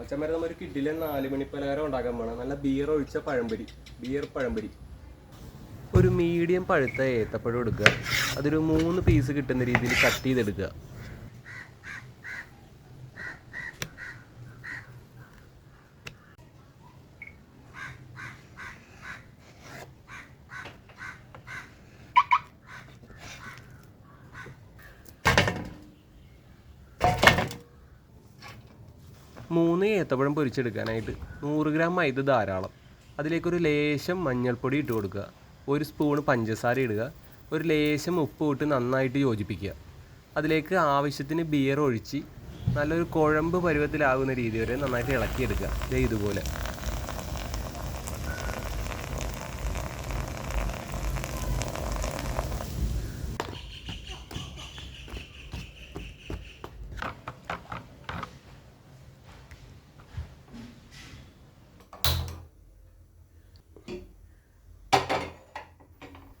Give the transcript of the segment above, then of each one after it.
അച്ഛന്മാരെ നമ്മൾ ഒരു കിഡിലെ നാല് മണി പലഹാരം ഉണ്ടാക്കാൻ പോകണം നല്ല ബിയർ ഒഴിച്ച പഴംപൊരി. ബിയർ പഴംപൊരി. ഒരു മീഡിയം പഴുത്ത ഏത്തപ്പഴം എടുക്കുക. അതൊരു മൂന്ന് പീസ് കിട്ടുന്ന രീതിയിൽ കട്ട് ചെയ്തെടുക്കുക. മൂന്ന് ഏത്തപ്പഴം പൊരിച്ചെടുക്കാനായിട്ട് നൂറ് ഗ്രാം മൈദ ധാരാളം. അതിലേക്കൊരു ലേശം മഞ്ഞൾപ്പൊടി ഇട്ട് കൊടുക്കുക. ഒരു സ്പൂൺ പഞ്ചസാര ഇടുക. ഒരു ലേശം ഉപ്പ് ഇട്ട് നന്നായിട്ട് യോജിപ്പിക്കുക. അതിലേക്ക് ആവശ്യത്തിന് ബിയർ ഒഴിച്ച് നല്ലൊരു കുഴമ്പ് പരുവത്തിലാകുന്ന രീതി വരെ നന്നായിട്ട് ഇളക്കിയെടുക്കുക. ദേ ഇതുപോലെ.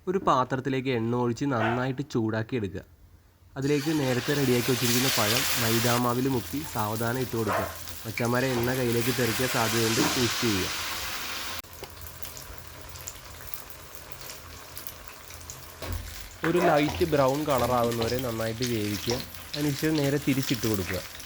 ഒരു പാത്രത്തിലേക്ക് എണ്ണ ഒഴിച്ച് നന്നായിട്ട് ചൂടാക്കി എടുക്കുക. അതിലേക്ക് നേരത്തെ റെഡിയാക്കി വെച്ചിരിക്കുന്ന പഴം മൈദാമാവിൽ മുക്കി സാവധാനം ഇട്ട് കൊടുക്കുക. മച്ചന്മാരെ എണ്ണ കയ്യിലേക്ക് തെറിക്കാൻ സാധ്യതയുണ്ട്. ടേസ്റ്റ് ചെയ്യുക. ഒരു ലൈറ്റ് ബ്രൗൺ കളറാകുന്നവരെ നന്നായിട്ട് വേവിക്കുക. അതിനുശേഷം നേരെ തിരിച്ചിട്ട് കൊടുക്കുക.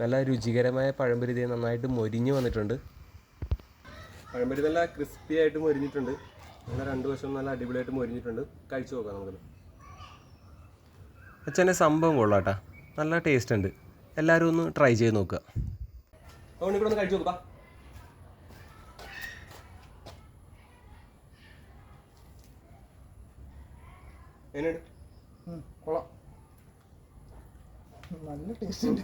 നല്ല രുചികരമായ പഴംപൊരി ഇതേ നന്നായിട്ട് മൊരിഞ്ഞ് വന്നിട്ടുണ്ട്. പഴംപൊരി നല്ല ക്രിസ്പി ആയിട്ട് മൊരിഞ്ഞിട്ടുണ്ട്. നല്ല രണ്ട് വശം നല്ല അടിപൊളിയായിട്ട് മൊരിഞ്ഞിട്ടുണ്ട്. കഴിച്ചു നോക്കാം നമുക്ക് അച്ഛന്റെ സംഭവം കൊള്ളാട്ടാ. നല്ല ടേസ്റ്റ് ഉണ്ട്. എല്ലാവരും ഒന്ന് ട്രൈ ചെയ്ത് നോക്കുക. നല്ല ടേസ്റ്റ് ഉണ്ട്.